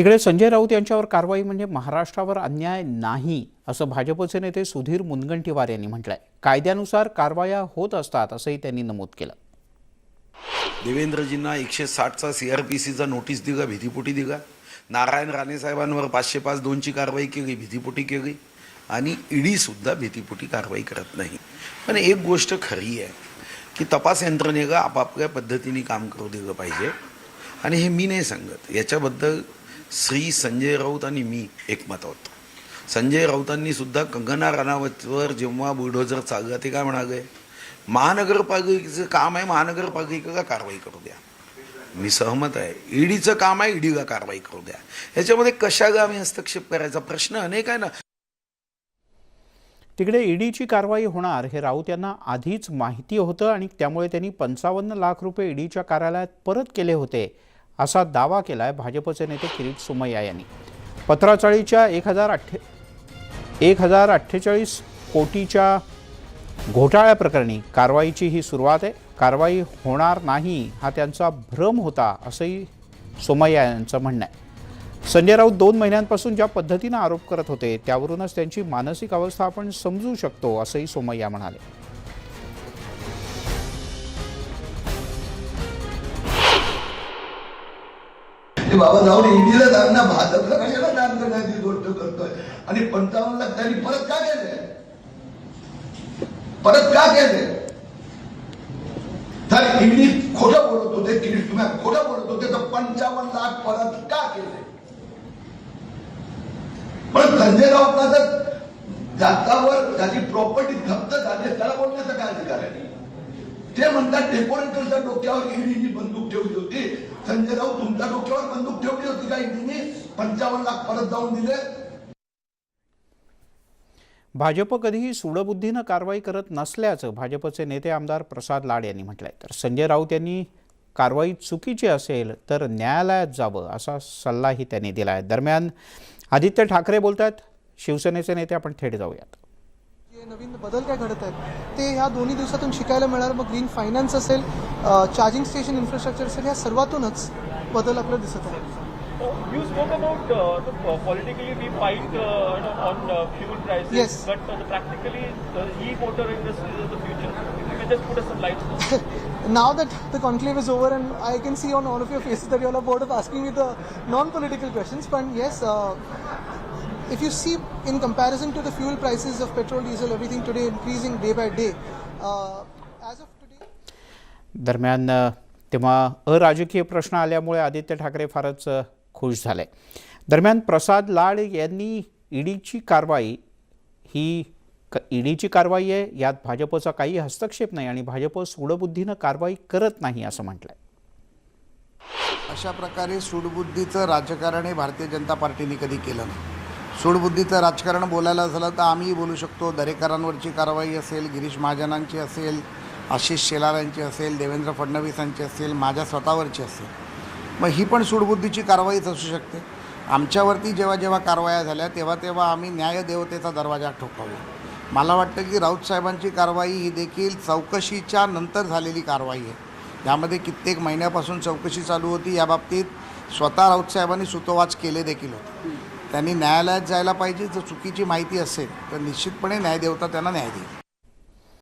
तिकडे संजय राऊत यांच्यावर कारवाई म्हणजे महाराष्ट्रावर अन्याय नाही असं भाजपचे नेते सुधीर मुनगंटीवार यांनी म्हटलंय. कायद्यानुसार कारवाया होत असतात असंही त्यांनी नमूद केलं. देवेंद्रजींना एकशे साठचा सी आर पी सीचा नोटीस दिगा भीतीपोटी दिगा. नारायण राणे साहेबांवर पाचशे पाच दोनची कारवाई केली भीतीपोटी केली. आणि ईडीसुद्धा भीतीपोटी कारवाई करत नाही. पण एक गोष्ट खरी आहे की तपास यंत्रणेला आपापल्या पद्धतीने काम करू दिलं पाहिजे. आणि हे मी नाही सांगत. याच्याबद्दल श्री संजय राऊत आणि मी एकमत आहोत. संजय राऊतांनी सुद्धा कंगना राणावतवर जेव्हा बुलडोजर चालला ते काय म्हणाले? महानगरपालिकेचं काम आहे महानगरपालिकेला कारवाई करू द्या. मी सहमत आहे. ईडीचं काम आहे ईडीला कारवाई करू द्या. याच्यामध्ये कशाला आम्ही हस्तक्षेप करायचा प्रश्न अनेक आहे ना? तिकडे ईडीची कारवाई होणार हे राऊत यांना आधीच माहिती होतं आणि त्यामुळे त्यांनी पंचावन्न लाख रुपये ईडीच्या कार्यालयात परत केले होते. असा दावा केला आहे भाजपचे नेते किरीट सोमय्या यांनी. पत्राचाळीच्या एक हजार अठ्ठे एक हजार अठ्ठेचाळीस कोटीच्या घोटाळ्याप्रकरणी कारवाईची ही सुरुवात आहे. कारवाई होणार नाही हा त्यांचा भ्रम होता असंही सोमय्या यांचं म्हणणं आहे. संजय राऊत दोन महिन्यांपासून ज्या पद्धतीनं आरोप करत होते त्यावरूनच त्यांची मानसिक अवस्था आपण समजू शकतो असंही सोमय्या म्हणाले. ते बाबा जाऊन ईडीला दान ना भाजपला कशाला दान करण्याची गोष्ट करतोय? आणि पंचावन्न लाख त्यांनी परत का केले परत का केले तर इंग्लिश खोटं बोलत होते किरीट तुम्ही खोटं बोलत होते तर पंचावन्न लाख परत का केले पण संजय राऊतला जर जातावर त्याची प्रॉपर्टी जप्त झाली त्याला बोलण्याचा काय अधिकार आहे? ते म्हणतात डेकोरेटरच्या डोक्यावर ईडीनी बंदूक ठेवली होती. संजय राऊत तुमच्या डोक्यावर बंदूक ठेवली होती का ईडीने पंचावन्न लाख परत जाऊन दिले. भाजप कधीही सुडबुद्धीनं कारवाई करत नसल्याचं भाजपचे नेते आमदार प्रसाद लाड यांनी म्हटलंय. तर संजय राऊत यांनी कारवाई चुकीची असेल तर न्यायालयात जावं असा सल्लाही त्यांनी दिला आहे दरम्यान आदित्य ठाकरे बोलत आहेत शिवसेनेचे नेते आपण थेट जाऊयात. जे नवीन बदल काय घडत आहेत ते ह्या दोन्ही दिवसातून शिकायला मिळणार. मग ग्रीन फायनान्स असेल चार्जिंग स्टेशन इन्फ्रास्ट्रक्चर असेल या सर्वातूनच बदल आपल्याला दिसत आहे now that the conclave is over and I can see on all of your faces that you bored of asking with non political questions पण yes if you see in comparison to the fuel prices of petrol diesel everything today increasing day by day uh, as of today दरम्यान अ, तेव्हा अराजकीय प्रश्न आल्यामुळे आदित्य ठाकरे फारच खुश झाले. दरम्यान प्रसाद लाड यांनी ईडीची कारवाई ही क ईडीची कारवाई आहे यात भाजपचा काही हस्तक्षेप नाही आणि भाजप सूडबुद्धीनं कारवाई करत नाही असं म्हटलंय. अशा प्रकारे सूडबुद्धीचं राजकारण हे भारतीय जनता पार्टीने कधी केलं नाही. सूडबुद्धीचं राजकारण बोलायला झालं तर आम्हीही बोलू शकतो. दरेकरांवरची कारवाई असेल गिरीश महाजनांची असेल आशिष शेलारांची असेल देवेंद्र फडणवीसांची असेल माझ्या स्वतःवरची असेल. मग ही पण सूडबुद्धीची कारवाईच असू शकते. आमच्यावरती जेव्हा जेव्हा कारवाया झाल्या तेव्हा तेव्हा आम्ही न्यायदेवतेचा दरवाजा ठोकावला मला वाटतं की राऊत साहेबांची कारवाई ही देखील चौकशीच्या नंतर झालेली कारवाई आहे. यामध्ये कित्येक महिन्यापासून चौकशी चालू होती. या बाबतीत स्वतः राऊत साहेबांनी सुतोवाच केले देखील होते. त्यांनी न्यायालयात जायला पाहिजे. जर चुकीची माहिती असेल तर निश्चितपणे न्यायदेवता त्यांना न्याय देईल.